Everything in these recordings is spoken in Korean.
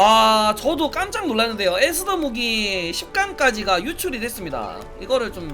아 저도 깜짝 놀랐는데요. 에스더 무기 10강까지가 유출이 됐습니다. 이거를 좀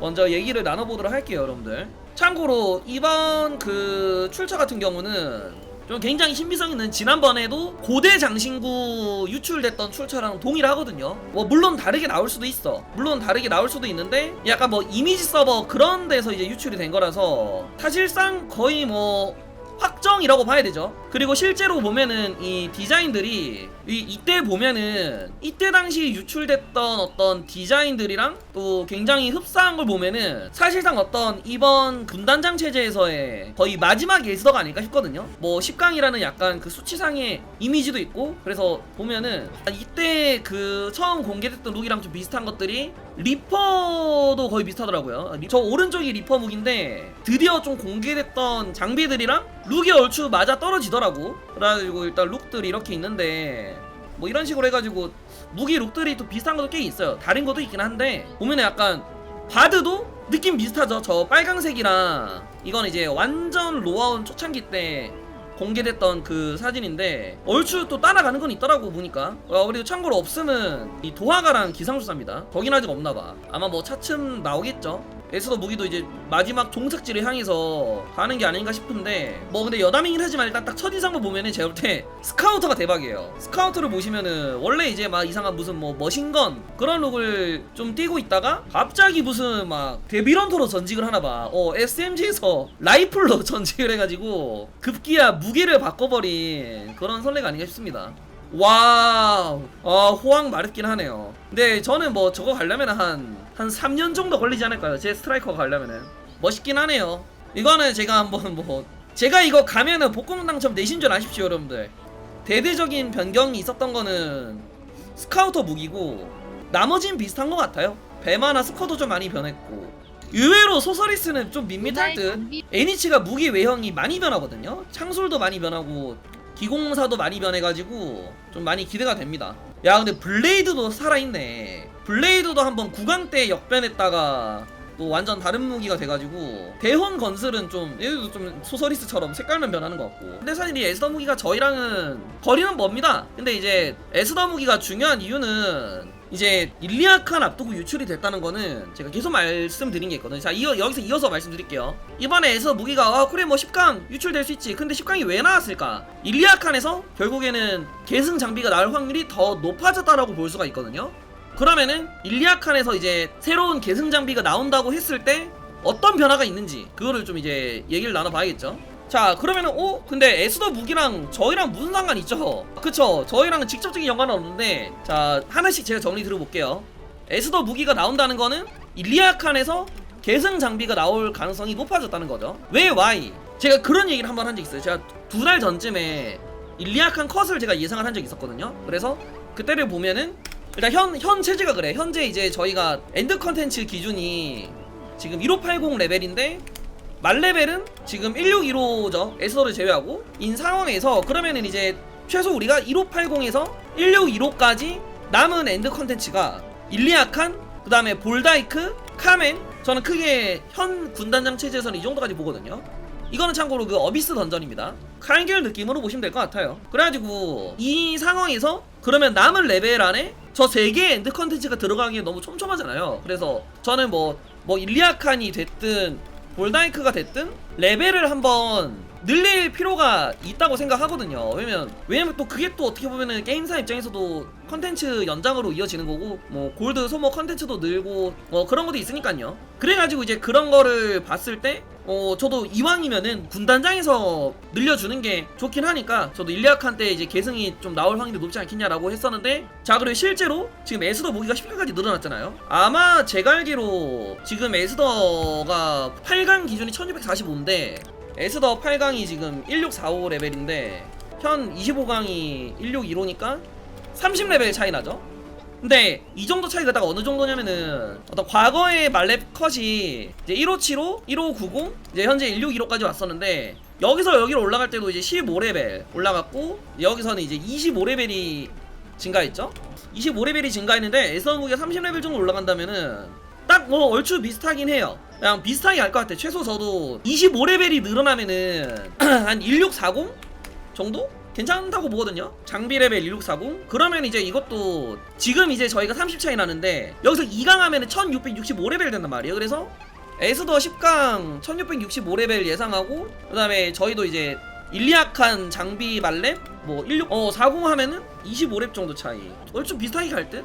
먼저 얘기를 나눠보도록 할게요 여러분들. 참고로 이번 그 출처 같은 경우는 좀 굉장히 신비성 있는 지난번에도 고대 장신구 유출됐던 출처랑 동일하거든요. 뭐 물론 다르게 나올 수도 있어. 물론 다르게 나올 수도 있는데 약간 뭐 이미지 서버 그런 데서 이제 유출이 된 거라서 사실상 거의 뭐 확정이라고 봐야 되죠. 그리고 실제로 보면은 이 디자인들이 이, 이 때 보면은 이때 당시 유출됐던 어떤 디자인들이랑 또 굉장히 흡사한 걸 보면은 사실상 어떤 이번 군단장 체제에서의 거의 마지막 예스더가 아닐까 싶거든요. 뭐 10강이라는 약간 그 수치상의 이미지도 있고 그래서 보면은 이때 그 처음 공개됐던 룩이랑 좀 비슷한 것들이 리퍼도 거의 비슷하더라고요. 저 오른쪽이 리퍼 무기인데 드디어 좀 공개됐던 장비들이랑 룩이 얼추 맞아 떨어지더라고. 그래가지고 일단 룩들이 이렇게 있는데 뭐 이런 식으로 해가지고 무기 룩들이 또 비슷한 것도 꽤 있어요. 다른 것도 있긴 한데 보면은 약간 바드도 느낌 비슷하죠. 저 빨강색이랑 이건 이제 완전 로아온 초창기 때 공개됐던 그 사진인데 얼추 또 따라가는 건 있더라고 보니까. 어, 그리고 참고로 없으면 이 도화가랑 기상수사입니다. 거긴 아직 없나봐. 아마 뭐 차츰 나오겠죠 에스더 무기도 이제 마지막 종착지를 향해서 가는 게 아닌가 싶은데 뭐 근데 여담이긴 하지만 일단 딱 첫인상만 보면은 제가 볼 때 스카우터가 대박이에요. 스카우터를 보시면은 원래 이제 막 이상한 무슨 뭐 머신건 그런 룩을 좀 띄고 있다가 갑자기 무슨 막 데빌런터로 전직을 하나 봐. 어 SMG에서 라이플로 전직을 해가지고 급기야 무기를 바꿔버린 그런 선례가 아닌가 싶습니다. 와우. 아 호황 마렵긴 하네요. 근데 저는 뭐 저거 가려면 한 한 3년 정도 걸리지 않을까요? 제 스트라이커가 가려면은. 멋있긴 하네요. 이거는 제가 한번 뭐 제가 이거 가면은 복권 당첨 내신 줄 아십시오 여러분들. 대대적인 변경이 있었던 거는 스카우터 무기고 나머진 비슷한 것 같아요. 배마나 스커도 좀 많이 변했고. 의외로 소서리스는 좀 밋밋할 듯. 애니치가 무기 외형이 많이 변하거든요. 창술도 많이 변하고 기공사도 많이 변해가지고 좀 많이 기대가 됩니다. 야 근데 블레이드도 살아있네. 블레이드도 한번 9강 때 역변했다가 또 완전 다른 무기가 돼가지고 대원 건슬은 좀 얘들도 좀 소서리스처럼 색깔만 변하는 것 같고. 근데 사실 이 에스더 무기가 저희랑은 거리는 멉니다. 근데 이제 에스더 무기가 중요한 이유는 이제 일리아칸 앞두고 유출이 됐다는 거는 제가 계속 말씀드린 게 있거든요. 자 이어, 여기서 이어서 말씀드릴게요. 이번에 에스더 무기가 아 그래 뭐 10강 유출될 수 있지. 근데 10강이 왜 나왔을까? 일리아칸에서 결국에는 계승 장비가 나올 확률이 더 높아졌다라고 볼 수가 있거든요 그러면은 일리아칸에서 이제 새로운 계승 장비가 나온다고 했을 때 어떤 변화가 있는지 그거를 좀 이제 얘기를 나눠봐야겠죠. 자 그러면은 어 근데 에스더 무기랑 저희랑 무슨 상관 있죠? 그쵸 저희랑은 직접적인 연관은 없는데 자 하나씩 제가 정리 들어볼게요. 에스더 무기가 나온다는 거는 일리아칸에서 계승 장비가 나올 가능성이 높아졌다는 거죠. 왜 Y? 제가 그런 얘기를 한번 한 적 있어요. 제가 두 달 전쯤에 일리아칸 컷을 제가 예상을 한 적이 있었거든요. 그래서 그때를 보면은 일단 현, 현 체제가 그래. 현재 이제 저희가 엔드 컨텐츠 기준이 지금 1580 레벨인데 말 레벨은 지금 1615죠. 에스더를 제외하고 인 상황에서 그러면은 이제 최소 우리가 1580에서 1615까지 남은 엔드 컨텐츠가 일리아칸, 그 다음에 볼다이크, 카멘 저는 크게 현 군단장 체제에서는 이 정도까지 보거든요. 이거는 참고로 그 어비스 던전입니다. 칼길 느낌으로 보시면 될 것 같아요. 그래가지고 이 상황에서 그러면 남은 레벨 안에 저 세 개의 엔드 컨텐츠가 들어가기엔 너무 촘촘하잖아요. 그래서 저는 뭐, 뭐 일리아칸이 됐든 볼다이크가 됐든 레벨을 한번 늘릴 필요가 있다고 생각하거든요. 왜냐면 왜냐면 또 그게 또 어떻게 보면은 게임사 입장에서도 컨텐츠 연장으로 이어지는 거고 뭐 골드 소모 컨텐츠도 늘고 뭐 그런 것도 있으니까요. 그래가지고 이제 그런 거를 봤을 때 어, 저도 이왕이면은 군단장에서 늘려주는 게 좋긴 하니까 저도 일리아칸 때 이제 계승이 좀 나올 확률이 높지 않겠냐라고 했었는데 자 그리고 실제로 지금 에스더 무기가 10강까지 늘어났잖아요 아마 제가 알기로 지금 에스더가 8강 기준이 1645인데 에스더 8강이 지금 1645 레벨인데 현 25강이 1615니까 30레벨 차이 나죠 근데 이 정도 차이가 딱 어느 정도냐면은 어떤 과거의 말렙 컷이 이제 1575, 1590, 이제 현재 1615까지 왔었는데 여기서 여기로 올라갈 때도 이제 15레벨 올라갔고 여기서는 이제 25레벨이 증가했죠. 25레벨이 증가했는데 에스더무기가 30레벨 정도 올라간다면은 딱 뭐 얼추 비슷하긴 해요. 그냥 비슷하게 갈 것 같아. 최소 저도 25레벨이 늘어나면은 한 1640 정도? 괜찮다고 보거든요. 장비 레벨 1640. 그러면 이제 이것도 지금 이제 저희가 30 차이 나는데 여기서 2강 하면은 1665레벨 된단 말이에요. 그래서 에스더 10강 1665레벨 예상하고 그다음에 저희도 이제 일리약한 장비 말렙 뭐 16, 어, 40 하면은 25렙 정도 차이. 얼추 비슷하게 갈 듯?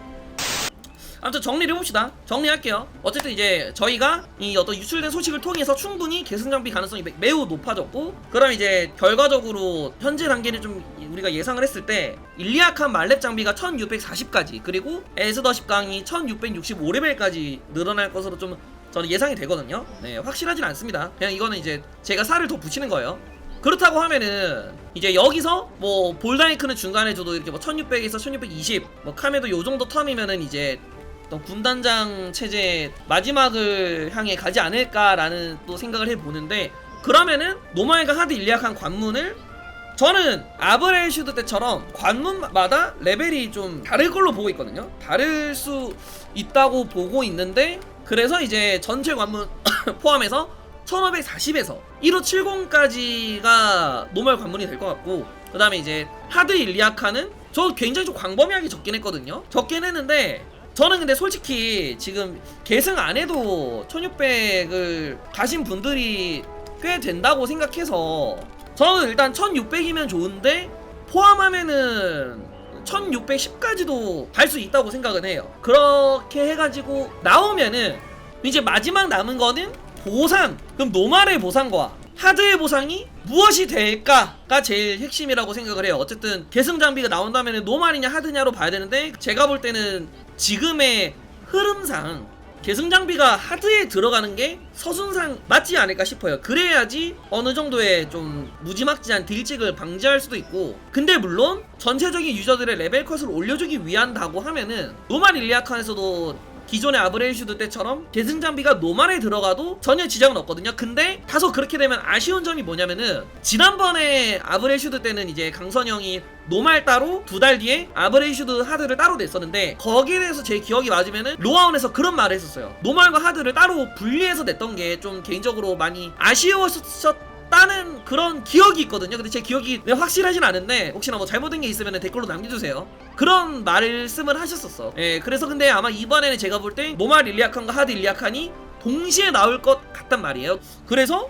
아무튼 정리를 해봅시다. 정리할게요. 어쨌든 이제 저희가 이 어떤 유출된 소식을 통해서 충분히 계승 장비 가능성이 매- 매우 높아졌고, 그럼 이제 결과적으로 현재 단계를 좀 우리가 예상을 했을 때 일리약한 말렙 장비가 1640까지 그리고 에스더 10강이 1665레벨까지 늘어날 것으로 좀 저는 예상이 되거든요. 네, 확실하진 않습니다. 그냥 이거는 이제 제가 살을 더 붙이는 거예요. 그렇다고 하면은 이제 여기서 뭐 볼다이크는 중간에 줘도 이렇게 뭐 1600에서 1620, 뭐 카메도 요 정도 텀이면은 이제 어떤 군단장 체제 마지막을 향해 가지 않을까라는 또 생각을 해보는데 그러면은 노마이가 하드 일리약한 관문을 저는 아브렐 슈드 때처럼 관문마다 레벨이 좀 다를 걸로 보고 있거든요. 다를 수 있다고 보고 있는데 그래서 이제 전체 관문 포함해서 1540에서 1570까지가 노멀 관문이 될 것 같고 그 다음에 이제 하드 일리아카는 저 굉장히 좀 광범위하게 적긴 했거든요. 적긴 했는데 저는 근데 솔직히 지금 계승 안 해도 1600을 가신 분들이 꽤 된다고 생각해서 저는 일단 1600이면 좋은데 포함하면은 1610까지도 갈 수 있다고 생각은 해요. 그렇게 해가지고 나오면은 이제 마지막 남은 거는 보상. 그럼 노말의 보상과 하드의 보상이 무엇이 될까가 제일 핵심이라고 생각을 해요. 어쨌든 계승 장비가 나온다면 노말이냐 하드냐로 봐야 되는데 제가 볼 때는 지금의 흐름상 계승 장비가 하드에 들어가는 게 서순상 맞지 않을까 싶어요. 그래야지 어느 정도의 좀 무지막지한 딜찍을 방지할 수도 있고. 근데 물론 전체적인 유저들의 레벨 컷을 올려주기 위한다고 하면은 노말 일리아칸에서도 기존의 아브레이슈드 때처럼 계승 장비가 노말에 들어가도 전혀 지장은 없거든요. 근데 다소 그렇게 되면 아쉬운 점이 뭐냐면은 지난번에 아브레이슈드 때는 이제 강선영이 노말 따로 두 달 뒤에 아브레이슈드 하드를 따로 냈었는데 거기에 대해서 제 기억이 맞으면은 로아원에서 그런 말을 했었어요. 노말과 하드를 따로 분리해서 냈던 게 좀 개인적으로 많이 아쉬웠었 다는 그런 기억이 있거든요. 근데 제 기억이 네, 확실하진 않은데 혹시나 뭐 잘못된 게 있으면 댓글로 남겨주세요. 그런 말씀을 하셨었어. 예, 그래서 근데 아마 이번에는 제가 볼 때 노말 일리아칸과 하드 일리아칸이 동시에 나올 것 같단 말이에요. 그래서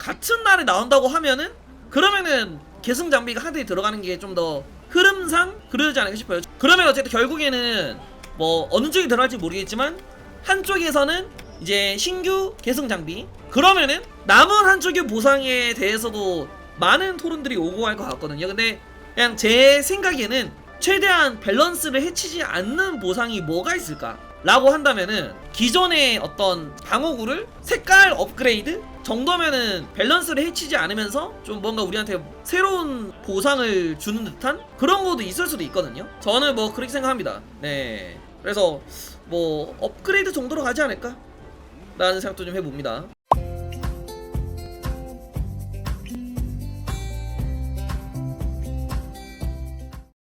같은 날에 나온다고 하면은 그러면은 계승 장비가 하드에 들어가는 게 좀 더 흐름상 그러지 않을까 싶어요. 그러면 어쨌든 결국에는 뭐 어느 쪽이 들어갈지 모르겠지만 한쪽에서는 이제 신규 계승 장비 그러면은 남은 한쪽의 보상에 대해서도 많은 토론들이 오고 갈 것 같거든요. 근데 그냥 제 생각에는 최대한 밸런스를 해치지 않는 보상이 뭐가 있을까? 라고 한다면은 기존의 어떤 방어구를 색깔 업그레이드 정도면은 밸런스를 해치지 않으면서 좀 뭔가 우리한테 새로운 보상을 주는 듯한 그런 것도 있을 수도 있거든요. 저는 뭐 그렇게 생각합니다. 네. 그래서 뭐 업그레이드 정도로 가지 않을까? 라는 생각도 좀 해봅니다.